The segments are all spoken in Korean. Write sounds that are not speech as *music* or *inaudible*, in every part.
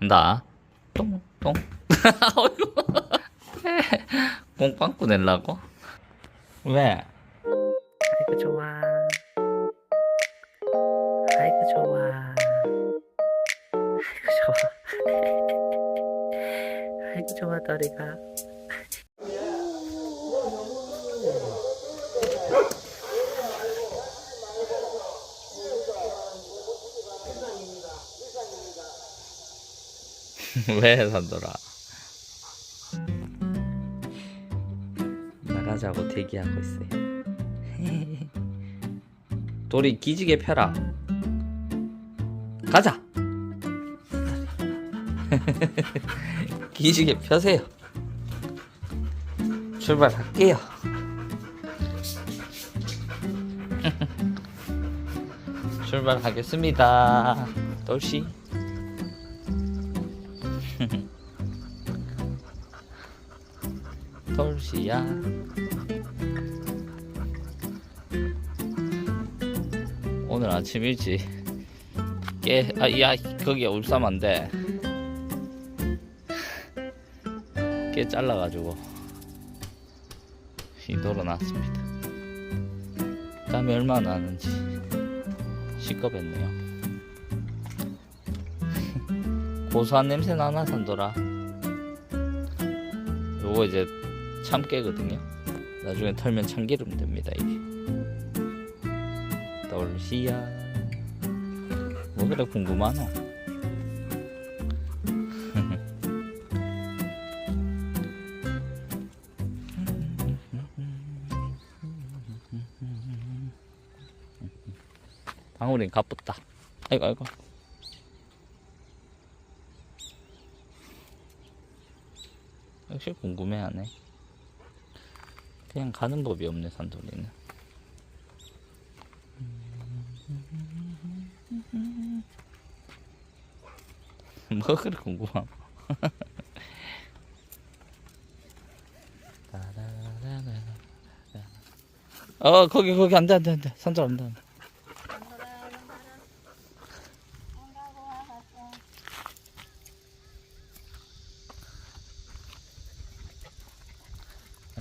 나 똥똥 꽁빵꾸 *laughs* 낼라고? 왜? 아이고 좋아. 아이고 좋아. 아이고 좋아. *laughs* 아이고 좋아 다리가. 왜 산더라? 나가자고 대기하고 있어요. *laughs* 돌이 기지개 펴라. 가자. *laughs* 기지개 펴세요. 출발할게요. *laughs* 출발하겠습니다. 돌씨. 돌씨야. 오늘 아침 일찍 깨, 아, 야, 거기 울싸면 안 돼. 깨 잘라가지고 이 돌아놨습니다. 땀이 얼마나 나는지 시겁했네요. *laughs* 고소한 냄새 나나 산돌아. 요거 이제 참깨거든요. 나중에 털면 참기름 됩니다 이게. 돌시야. 뭐 그래 궁금하노? *laughs* 방울이 가쁘다. 아이고 아이고. 역시 궁금해하네. 그냥 가는 법이 없네 산돌이는. *laughs* 뭐 그래 궁금함. 어 거기 거기 안돼 안돼 안돼 산돌 안돼.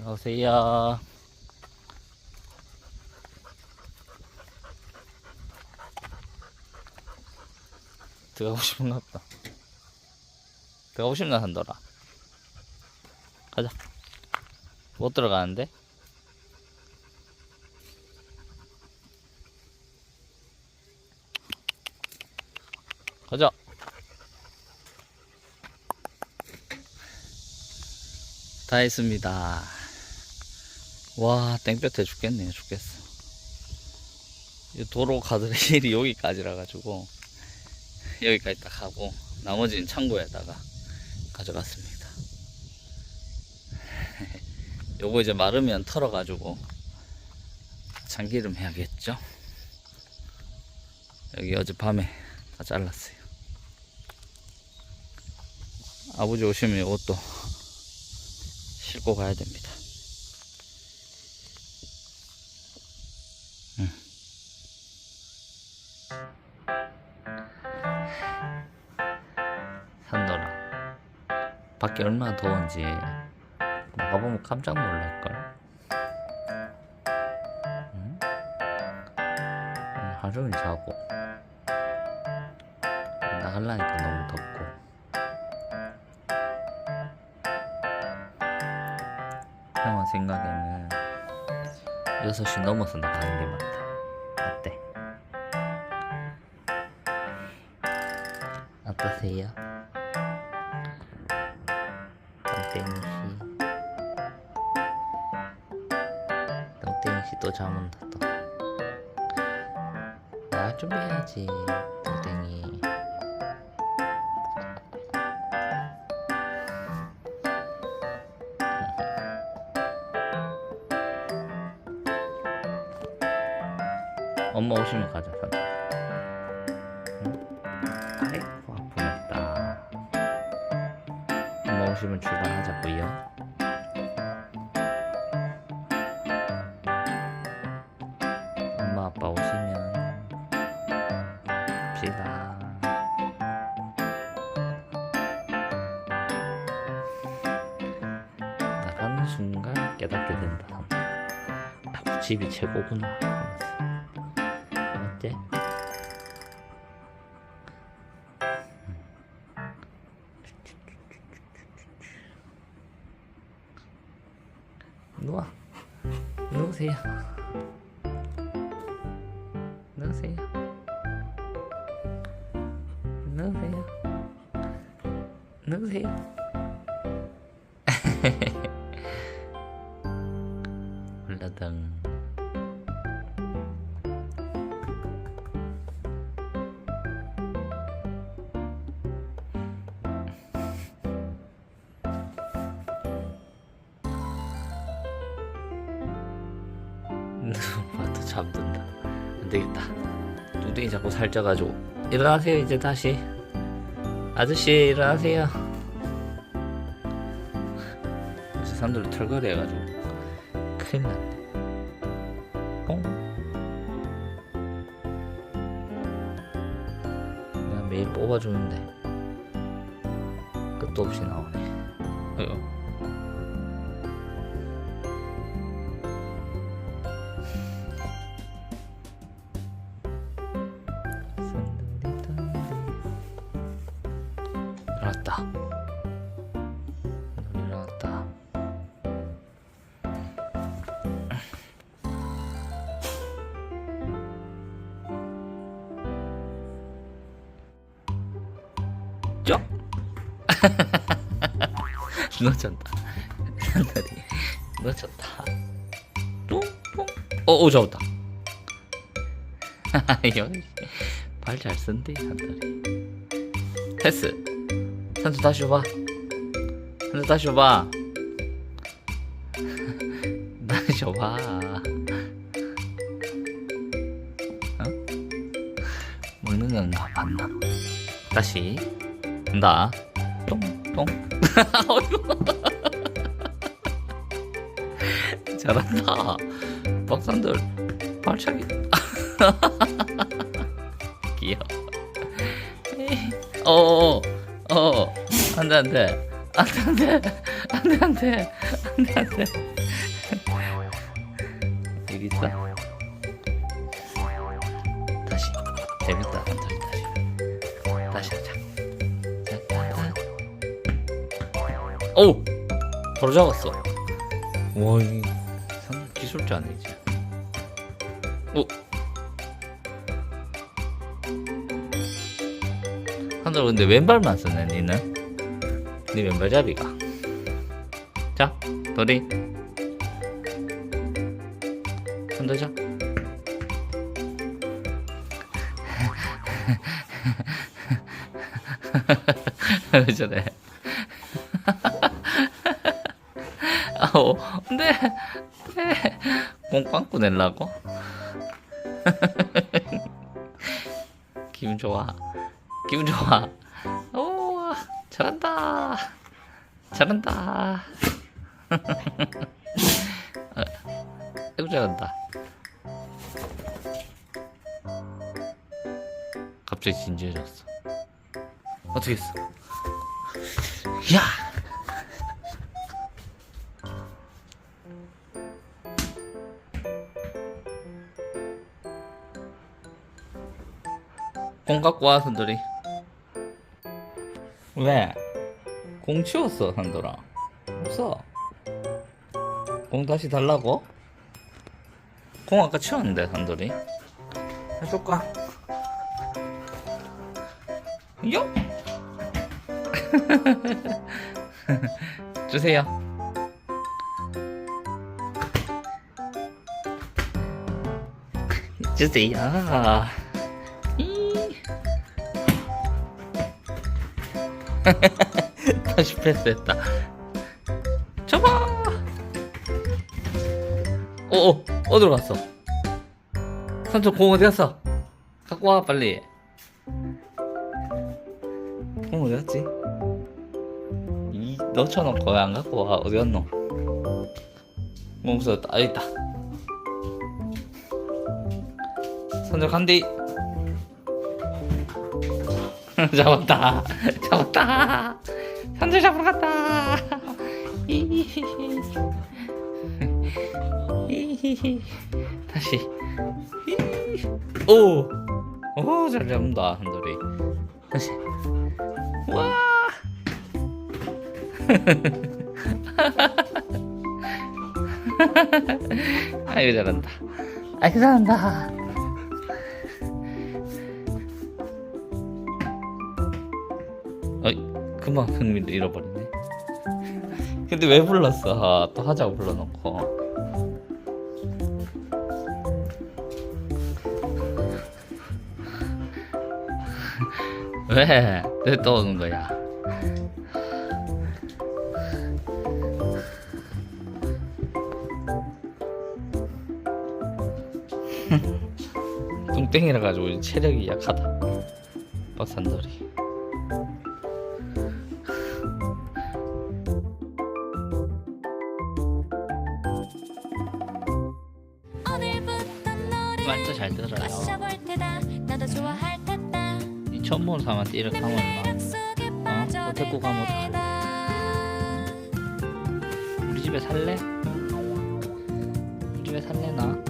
안녕하세요. 들어가고 싶은가 보다. 들어가고 싶나 한더라. 가자. 못 들어가는데? 가자. 다 했습니다. 와, 땡볕에 죽겠네요, 죽겠어. 이 도로 가드레일이 *laughs* 여기까지라 가지고 여기까지 딱 하고 나머지는 창고에다가 가져갔습니다. *laughs* 요거 이제 마르면 털어 가지고 참기름 해야겠죠? 여기 어젯밤에 다 잘랐어요. 아버지 오시면 이것도 *laughs* 싣고 가야 됩니다. 밖에 얼마나 더운지 나가보면 깜짝 놀랄걸. 응? 하루 종일 자고 나갈라니까 너무 덥고 형아 생각에는 6시 넘어서 나가는 게 맞다. 어때? 어떠세요? 땡이씨 똥땡이씨 또 잠온다. 또 나갈 준비해야지 똥땡이. 엄마 오시면 가자 산다 하시면 출발하자고요. 엄마 아빠 오시면 갑시다. 나가는 순간 깨닫게 된다. 집이 최고구나. 能谁呀？能谁呀？能谁呀？能谁呀？哈哈哈哈哈！是楼层。 잠든다. 안 되겠다. 뚱땡이 자꾸 살쪄가지고 일어나세요 이제 다시. 아저씨 일어나세요. 그래서 사람들 털거리 해가지고 큰일 났네. 뽕. 내가 매일 뽑아주는데 끝도 없이 나오네. 어휴. 일어났다. 놓쳤다. 놓쳤다. *laughs* 뚱뚱. 어, 오, 잡았다. *laughs* 여기 발잘 쓴대, 산다리. 패스. 산수 다시 줘봐. 산수 다시 줘봐. *laughs* 다시 줘봐. 어? 먹는 건가 봤나? 다시. 간다. 똥똥. *laughs* *laughs* 잘한다. 박산들 발차기. 귀여워. 어어어 어 안돼 안돼 안돼 안돼 안돼 안돼. 안돼 안돼 여기 있다. 다시. 재밌다. 다시 다시. 하자 오! 바로 잡았어. 와이 상 기술자 아니지? 오! 한달 근데 왼발만 쓰네 니는 니 왼발잡이가. 자 도리 한달자 왜 저래 아오 근데 네. 공 빵꾸 낼라고? 기분 좋아. 기분 좋아. 잘한다. *laughs* 아이고, 잘한다. 갑자기 진지해졌어. 어떻게 했어? 야! 공 갖고 와, 선돌이. 왜? 공 치웠어, 산돌아. 없어. 공 다시 달라고? 공 아까 치웠는데, 산돌이. 해줄까? 요? *laughs* 주세요. *laughs* 주세요. *laughs* 이. 다시 패스했다. 잡아. 오, 어디로 갔어? 삼촌 공 어디 갔어? 갖고 와 빨리. 공 어디 갔지? 이 넣쳐놓고 왜 안 갖고 와? 어디 갔노? 공 없어졌다. 아 있다. 선적 한디. *laughs* 잡았다. *laughs* 잡았다. 산들 잡으러 갔다. 다시. 오. 오, 잘 잡는다, 한돌이. 다시. 와. *laughs* 아이고 잘한다. 아이고 잘한다. 금방 흥미를 잃어버리네. 근데 왜 불렀어? 또 하자고 불러놓고. 왜? 왜 또 오는 거야? *laughs* 뚱땡이라 가지고 체력이 약하다. 버산돌이. 말도 잘 들어요. 이 처음 보는 사람한테 이렇게 하면 막 어? 데리고 가면 우리 집에 살래? 우리 집에 살래 나?